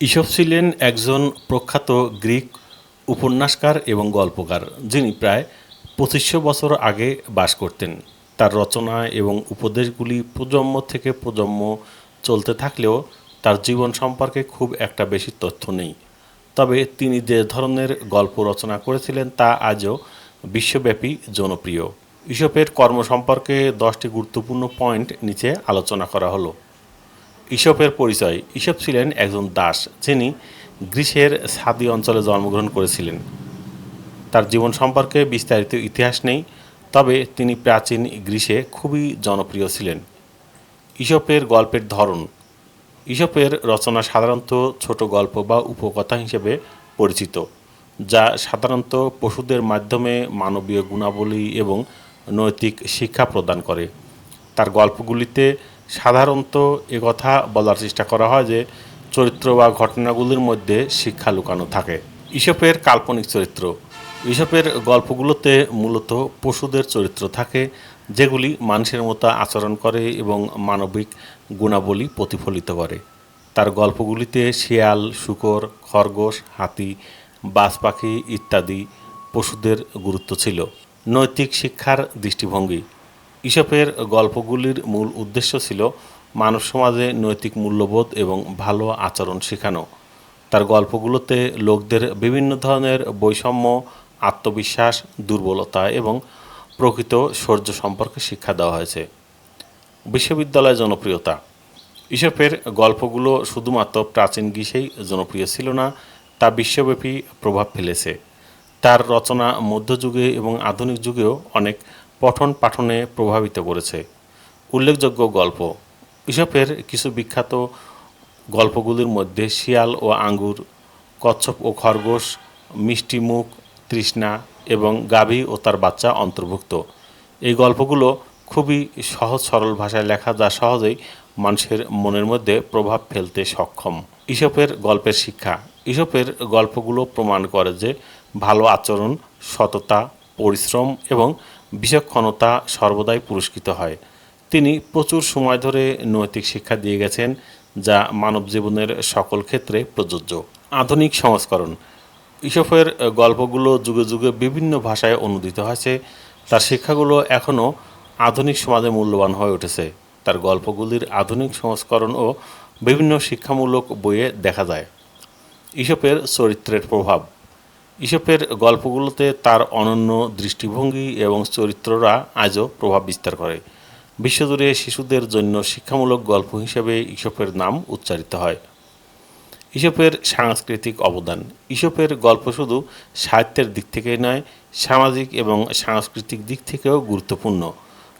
ইসব ছিলেন একজন প্রখ্যাত গ্রিক উপন্যাসকার এবং গল্পকার, যিনি প্রায় পঁচিশশো বছর আগে বাস করতেন। তার রচনা এবং উপদেশগুলি প্রজন্ম থেকে প্রজন্ম চলতে থাকলেও তার জীবন সম্পর্কে খুব একটা বেশি তথ্য নেই। তবে তিনি যে ধরনের গল্প রচনা করেছিলেন তা আজও বিশ্বব্যাপী জনপ্রিয়। ইসপের কর্ম সম্পর্কে দশটি গুরুত্বপূর্ণ পয়েন্ট নিচে আলোচনা করা হলো। ইসপের পরিচয়। ইসপ ছিলেন একজন দাস, যিনি গ্রীসের সাদি অঞ্চলে জন্মগ্রহণ করেছিলেন। তার জীবন সম্পর্কে বিস্তারিত ইতিহাস নেই, তবে তিনি প্রাচীন গ্রীসে খুবই জনপ্রিয় ছিলেন। ইসপের গল্পের ধরন। ইসপের রচনা সাধারণত ছোট গল্প বা উপকথা হিসেবে পরিচিত, যা সাধারণত পশুদের মাধ্যমে মানবীয় গুণাবলী এবং নৈতিক শিক্ষা প্রদান করে। তার গল্পগুলিতে সাধারণত একথা বলার চেষ্টা করা হয় যে চরিত্র বা ঘটনাগুলির মধ্যে শিক্ষা লুকানো থাকে। ইসপের কাল্পনিক চরিত্র। ইসপের গল্পগুলোতে মূলত পশুদের চরিত্র থাকে, যেগুলি মানুষের মতো আচরণ করে এবং মানবিক গুণাবলী প্রতিফলিত করে। তার গল্পগুলিতে শিয়াল, শুকর, খরগোশ, হাতি, বাজ পাখি ইত্যাদি পশুদের গুরুত্ব ছিল। নৈতিক শিক্ষার দৃষ্টিভঙ্গি। ইসপের গল্পগুলির মূল উদ্দেশ্য ছিল মানব সমাজে নৈতিক মূল্যবোধ এবং ভালো আচরণ শেখানো। তার গল্পগুলোতে লোকদের বিভিন্ন ধরনের বৈষম্য, আত্মবিশ্বাস, দুর্বলতা এবং প্রকৃত শৌর্য সম্পর্কে শিক্ষা দেওয়া হয়েছে। বিশ্ববিদ্যালয় জনপ্রিয়তা। ইসপের গল্পগুলো শুধুমাত্র প্রাচীন গ্রীষেই জনপ্রিয় ছিল না, তা বিশ্বব্যাপী প্রভাব ফেলেছে। তার রচনা মধ্যযুগে এবং আধুনিক যুগেও অনেক পঠন পাঠনে প্রভাবিত করেছে। উল্লেখযোগ্য গল্প। ইসপের কিছু বিখ্যাত গল্পগুলির মধ্যে শিয়াল ও আঙ্গুর, কচ্ছপ ও খরগোশ, মিষ্টি মুখ, তৃষ্ণা এবং গাভী ও তার বাচ্চা অন্তর্ভুক্ত। এই গল্পগুলো খুবই সহজ সরল ভাষায় লেখা যা সহজেই মানুষের মনের মধ্যে প্রভাব ফেলতে সক্ষম। ইসপের গল্পের শিক্ষা। ইসপের গল্পগুলো প্রমাণ করে যে ভালো আচরণ, সততা, পরিশ্রম এবং বিচক্ষণতা সর্বদাই পুরস্কৃত হয়। তিনি প্রচুর সময় ধরে নৈতিক শিক্ষা দিয়ে গেছেন, যা মানব জীবনের সকল ক্ষেত্রে প্রযোজ্য। আধুনিক সংস্করণ। ইসফের গল্পগুলো যুগে যুগে বিভিন্ন ভাষায় অনুদিত হয়েছে। তার শিক্ষাগুলো এখনও আধুনিক সমাজে মূল্যবান হয়ে উঠেছে। তার গল্পগুলির আধুনিক সংস্করণ ও বিভিন্ন শিক্ষামূলক বইয়ে দেখা যায়। ইসপের চরিত্রের প্রভাব। ইসপের গল্পগুলোতে তার অনন্য দৃষ্টিভঙ্গি এবং চরিত্ররা আজও প্রভাব বিস্তার করে। বিশ্বজুড়ে শিশুদের জন্য শিক্ষামূলক গল্প হিসেবে ইসপের নাম উচ্চারিত হয়। ইসপের সাংস্কৃতিক অবদান। ইসপের গল্প শুধু সাহিত্যের দিক থেকেই নয়, সামাজিক এবং সাংস্কৃতিক দিক থেকেও গুরুত্বপূর্ণ।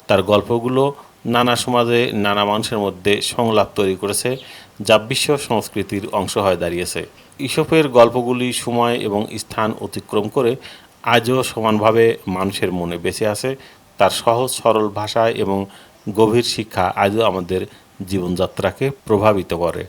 তার গল্পগুলো নানা সমাজে নানা মানুষের মধ্যে সংলাপ তৈরি করেছে, যা বিশ্ব সংস্কৃতির অংশ হয়ে দাঁড়িয়েছে। ইসপের গল্পগুলি সময় এবং স্থান অতিক্রম করে আজও সমানভাবে মানুষের মনে বেঁচে আছে। তার সহজ, সরল ভাষা এবং গভীর শিক্ষা আজও আমাদের জীবনযাত্রাকে প্রভাবিত করে।